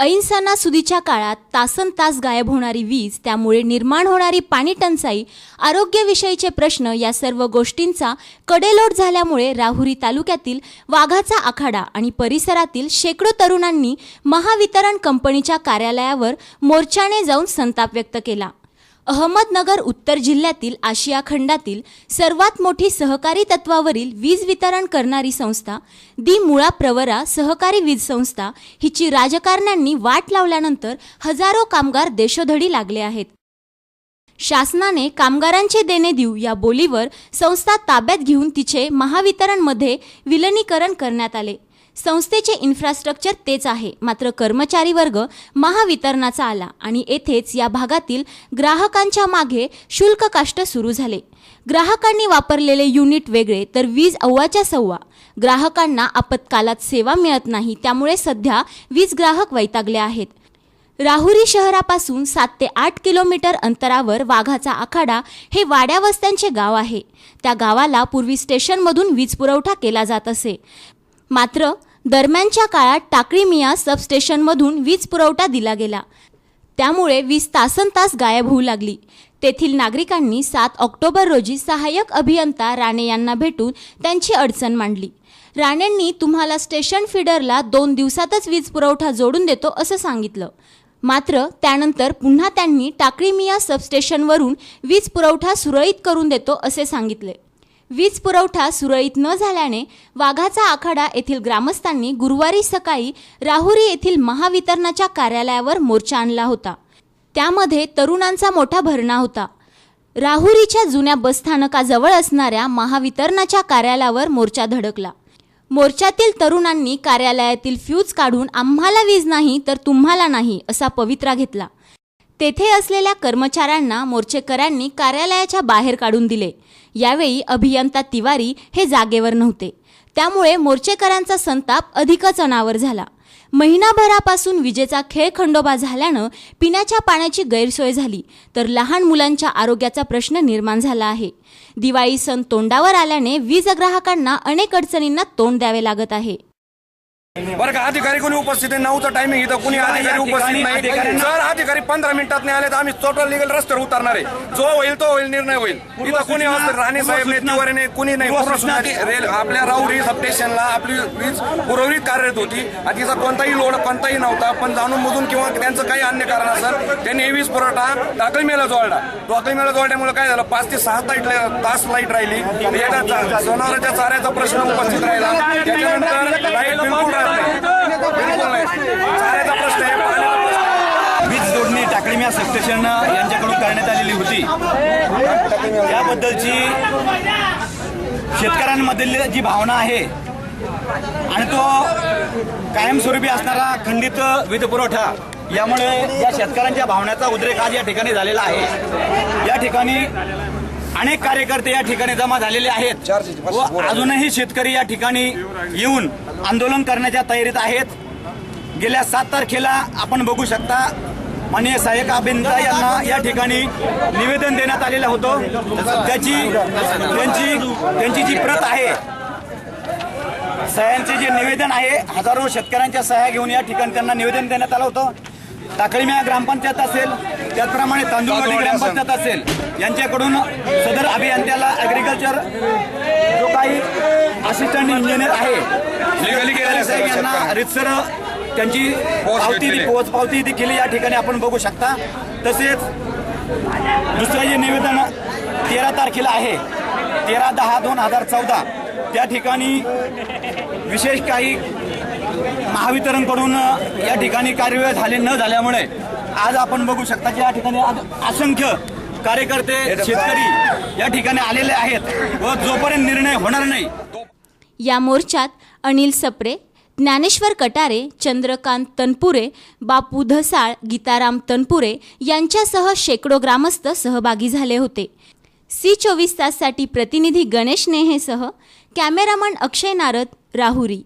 अहिंसाना सुदीच्या काळात तासन तास गायब होणारी वीज त्यामुळे निर्माण होणारी पाणी टंचाई आरोग्यविषयीचे प्रश्न या सर्व गोष्टींचा कडेलोट झाल्यामुळे राहुरी तालुक्यातील वाघाचा आखाडा आणि परिसरातील शेकडो तरुणांनी महावितरण कंपनीच्या कार्यालयावर मोर्चाने जाऊन संताप व्यक्त केला. अहमदनगर उत्तर जिल्ह्यातील आशिया खंडातील सर्वात मोठी सहकारी तत्वावरील वीज वितरण करणारी संस्था दी मुळा प्रवरा सहकारी वीज संस्था हिची राजकारण्यांनी वाट लावल्यानंतर हजारो कामगार देशोधडी लागले आहेत. शासनाने कामगारांचे देणे देऊ या बोलीवर संस्था ताब्यात घेऊन तिचे महावितरणमध्ये विलनीकरण करण्यात आले. संस्थेचे इन्फ्रास्ट्रक्चर तेच आहे. मात्र कर्मचारी वर्ग महावितरणाचा आला आणि येथेच या भागातील ग्राहकांच्या मागे शुल्क काष्ट सुरू झाले. ग्राहकांनी वापरलेले युनिट वेगळे तर वीज अव्वाच्या सव्वा. ग्राहकांना आपत्कालात सेवा मिळत नाही त्यामुळे सध्या वीज ग्राहक वैतागले आहेत. राहुरी शहरापासून सात ते आठ किलोमीटर अंतरावर वाघाचा आखाडा हे वाड्या वस्त्यांचे गाव आहे. त्या गावाला पूर्वी स्टेशनमधून वीज पुरवठा केला जात असे. मात्र दरम्यानच्या काळात टाकळी मिया सबस्टेशनमधून वीज पुरवठा दिला गेला. त्यामुळे वीज तासन तास गायब होऊ लागली. तेथील नागरिकांनी सात ऑक्टोबर रोजी सहाय्यक अभियंता राणे यांना भेटून त्यांची अडचण मांडली. राणेंनी तुम्हाला स्टेशन फिडरला दोन दिवसातच वीज पुरवठा जोडून देतो असं सांगितलं. मात्र त्यानंतर पुन्हा त्यांनी टाकळी मिया सबस्टेशनवरून वीज पुरवठा सुरळीत करून देतो असे सांगितले. वीज पुरवठा सुरळीत न झाल्याने वाघाचा आखाडा येथील ग्रामस्थांनी गुरुवारी सकाळी राहुरी येथील महावितरणाच्या कार्यालयावर मोर्चा आणला होता. त्यामध्ये तरुणांचा मोठा भरणा होता. राहुरीच्या जुन्या बसस्थानकाजवळ असणाऱ्या महावितरणाच्या कार्यालयावर मोर्चा धडकला. मोर्चातील तरुणांनी कार्यालयातील फ्यूज काढून आम्हाला वीज नाही तर तुम्हाला नाही असा पवित्रा घेतला. तेथे असलेल्या कर्मचाऱ्यांना मोर्चेकऱ्यांनी कार्यालयाच्या बाहेर काढून दिले. यावेळी अभियंता तिवारी हे जागेवर नव्हते. त्यामुळे मोर्चेकऱ्यांचा संताप अधिकच अनावर झाला. महिनाभरापासून विजेचा खेळ खंडोबा झाल्यानं पिण्याच्या पाण्याची गैरसोय झाली तर लहान मुलांच्या आरोग्याचा प्रश्न निर्माण झाला आहे. दिवाळी सण तोंडावर आल्याने वीज ग्राहकांना अनेक अडचणींना तोंड द्यावे लागत आहे. बरं का अधिकारी कोणी उपस्थित आहे नऊचं टायमिंग इथं कोणी अधिकारी उपस्थित नाही जर अधिकारी पंधरा मिनिटात नाही आले तर आम्ही टोटल लिगल रस्त्यावर उतरणार आहे जो होईल तो होईल निर्णय होईल इथं कोणी राणे साहेब नाही तिवारी नाही कुणी नाही रेल आपल्या राऊरी सब स्टेशनला आपली वीज पुरवलीत कार्यरत होती आणि तिचा कोणताही लोड कोणताही नव्हता पण जाणून बुजून किंवा त्यांचं काही अन्य कारण असेल त्यांनी हे वीज पुरवठा टाकळी मेला जोडला टाकळी मेला जोडल्यामुळे काय झालं पाच ते सहा लाइट तास लाइट राहिली जनावरांच्या चाऱ्याचा प्रश्न उपस्थित राहिला त्याच्यानंतर लाइट बिलकुल नाही चाऱ्याचा प्रश्न आहे पाण्याचा प्रश्न आहे. वीज जोडणी टाकळीम्या यांच्याकडून करण्यात आलेली होती. याबद्दलची शेतकऱ्यांमधील जी भावना आहे आणि तो कायमस्वरूपी असणारा खंडित वीज पुरवठा यामुळे या शेतकऱ्यांच्या भावनेचा उद्रेक आज या ठिकाणी झालेला आहे. या ठिकाणी अनेक कार्यकर्ते या ठिकाणी जमा झालेले आहेत व अजूनही शेतकरी या ठिकाणी येऊन आंदोलन करण्याच्या तयारीत आहेत. गेल्या सात तारखेला आपण बघू शकता माननीय सहाय्यक अभियंता यांना या ठिकाणी निवेदन देण्यात आलेलं होतं. त्याची त्यांची त्यांची जी प्रत आहे सह्यांचे जे निवेदन आहे हजारो शेतकऱ्यांच्या सह्या घेऊन या ठिकाणी त्यांना निवेदन देण्यात आलं होतं. टाकळीम्या ग्रामपंचायत असेल त्याचप्रमाणे तांदूळवाडी ग्रामपंचायत असेल यांच्याकडून सदर अभियंत्याला ॲग्रिकल्चर जो काही असिस्टंट इंजिनियर आहे साहेब यांना रितसर त्यांची पावती पोच पावती देखील या ठिकाणी आपण बघू शकता. तसेच दुसरं जे निवेदन तेरा तारखेला आहे. तेरा दहा दोन हजार चौदा. त्या ठिकाणी विशेष काही महावितरणकडून या ठिकाणी कार्यवाही झाले न झाल्यामुळे आज आपण बघू शकता की या ठिकाणी आज असंख्य कार्यकर्ते शेतकरी या ठिकाणी आलेले आहेत व जोपर्यंत निर्णय होणार नाही या मोर्चात अनिल सप्रे ज्ञानेश्वर कटारे चंद्रकांत तनपुरे बापू धसाळ गीताराम तनपुरे यांच्यासह शेकडो ग्रामस्थ सहभागी झाले होते. सी चोवीस ताससाठी प्रतिनिधी गणेश नेहेसह कॅमेरामन अक्षय नारद राहुरी.